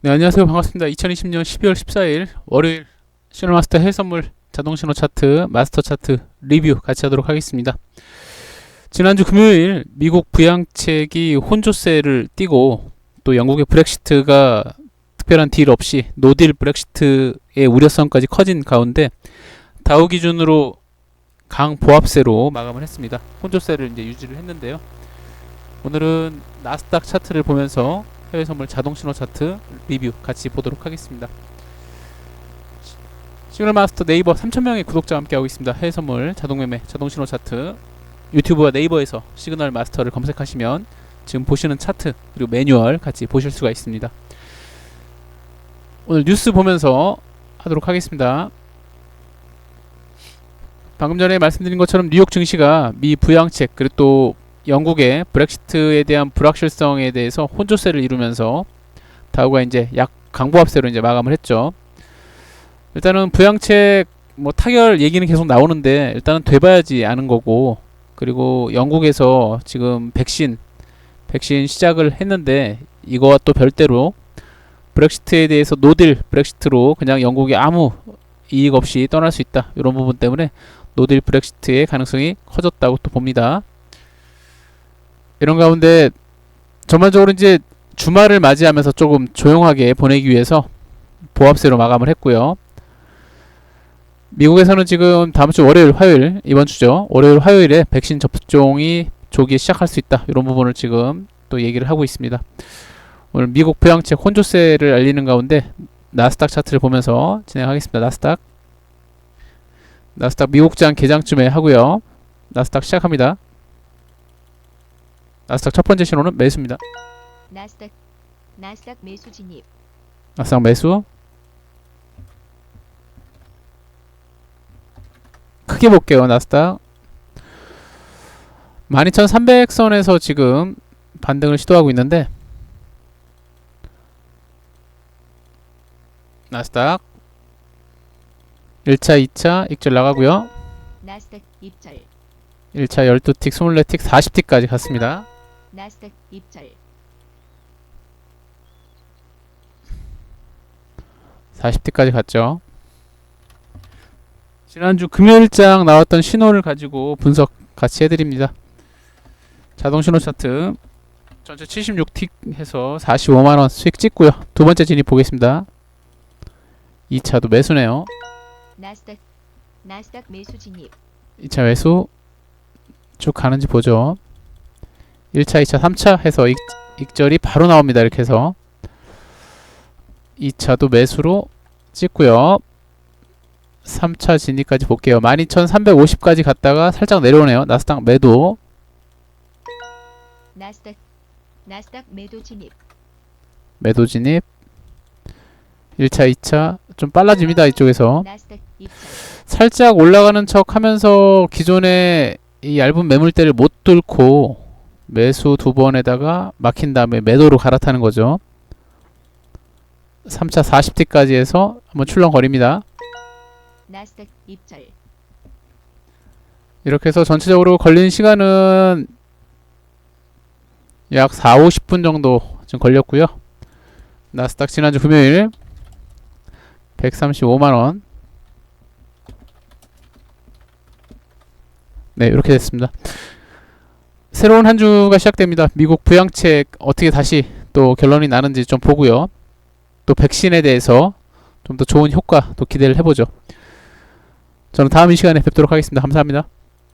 네, 안녕하세요. 반갑습니다. 2020년 12월 14일 월요일 시너마스터 해외선물 자동신호 차트, 마스터 차트 리뷰 같이 하도록 하겠습니다. 지난주 금요일 미국 부양책이 혼조세를 띄고 또 영국의 브렉시트가 특별한 딜 없이 노딜 브렉시트의 우려성까지 커진 가운데 다우 기준으로 강 보합세로 마감을 했습니다. 혼조세를 이제 유지를 했는데요. 오늘은 나스닥 차트를 보면서 해외 선물 자동 신호 차트 리뷰 같이 보도록 하겠습니다. 시- 시그널 마스터 네이버 3,000명의 구독자와 함께하고 있습니다. 해외 선물 자동 매매 자동 신호 차트 유튜브와 네이버에서 시그널 마스터를 검색하시면 지금 보시는 차트 그리고 매뉴얼 같이 보실 수가 있습니다. 오늘 뉴스 보면서 하도록 하겠습니다. 방금 전에 말씀드린 것처럼 뉴욕 증시가 미 부양책 그리고 또 영국의 브렉시트에 대한 불확실성에 대해서 혼조세를 이루면서 다우가 이제 약 강보합세로 이제 마감을 했죠. 일단은 부양책 뭐 타결 얘기는 계속 나오는데 일단은 돼봐야지 아는 거고 그리고 영국에서 지금 백신 백신 시작을 했는데 이거와 또 별대로 브렉시트에 대해서 노딜 브렉시트로 그냥 영국이 아무 이익 없이 떠날 수 있다 이런 부분 때문에 노딜 브렉시트의 가능성이 커졌다고 또 봅니다. 이런 가운데 전반적으로 이제 주말을 맞이하면서 조금 조용하게 보내기 위해서 보합세로 마감을 했고요. 미국에서는 지금 다음 주 월요일, 화요일 이번 주죠. 월요일, 화요일에 백신 접종이 조기에 시작할 수 있다. 이런 부분을 지금 또 얘기를 하고 있습니다. 오늘 미국 부양책 혼조세를 알리는 가운데 나스닥 차트를 보면서 진행하겠습니다. 나스닥 나스닥 미국장 개장쯤에 하고요. 나스닥 시작합니다. 나스닥 첫 번째 신호는 매수입니다. 나스닥 나스닥 매수 진입 나스닥 매수. 크게 볼게요. 나스닥 12,300선에서 지금 반등을 시도하고 있는데 나스닥 1차, 2차 익절 나가고요. 나스닥 입절 1차 12틱, 24틱, 40틱까지 갔습니다. 나스닥 입절 40대까지 갔죠. 지난주 금요일장 나왔던 신호를 가지고 분석 같이 해드립니다. 자동 신호 차트 전체 76틱 해서 45만원 수익 찍고요. 두 번째 진입 보겠습니다. 2차도 매수네요. 나스닥 나스닥 매수 진입 2차 매수 쭉 가는지 보죠. 1차, 2차, 3차 해서 익, 익절이 바로 나옵니다. 이렇게 해서 2차도 매수로 찍고요. 3차 진입까지 볼게요. 12,350까지 갔다가 살짝 내려오네요. 나스닥 매도 나스닥 나스닥 매도 진입 매도 진입 1차, 2차 좀 빨라집니다. 이쪽에서 살짝 올라가는 척 하면서 기존의 이 얇은 매물대를 못 뚫고 매수 두 번에다가 막힌 다음에 매도로 갈아타는 거죠. 3차 40T까지 해서 한번 출렁거립니다. 나스닥 입절 이렇게 해서 전체적으로 걸린 시간은 약 4, 50분 정도 지금 걸렸고요. 나스닥 지난주 금요일 135만 원 네 이렇게 됐습니다. 새로운 한 주가 시작됩니다. 미국 부양책 어떻게 다시 또 결론이 나는지 좀 보고요. 또 백신에 대해서 좀 더 좋은 효과 또 기대를 해보죠. 저는 다음 이 시간에 뵙도록 하겠습니다. 감사합니다.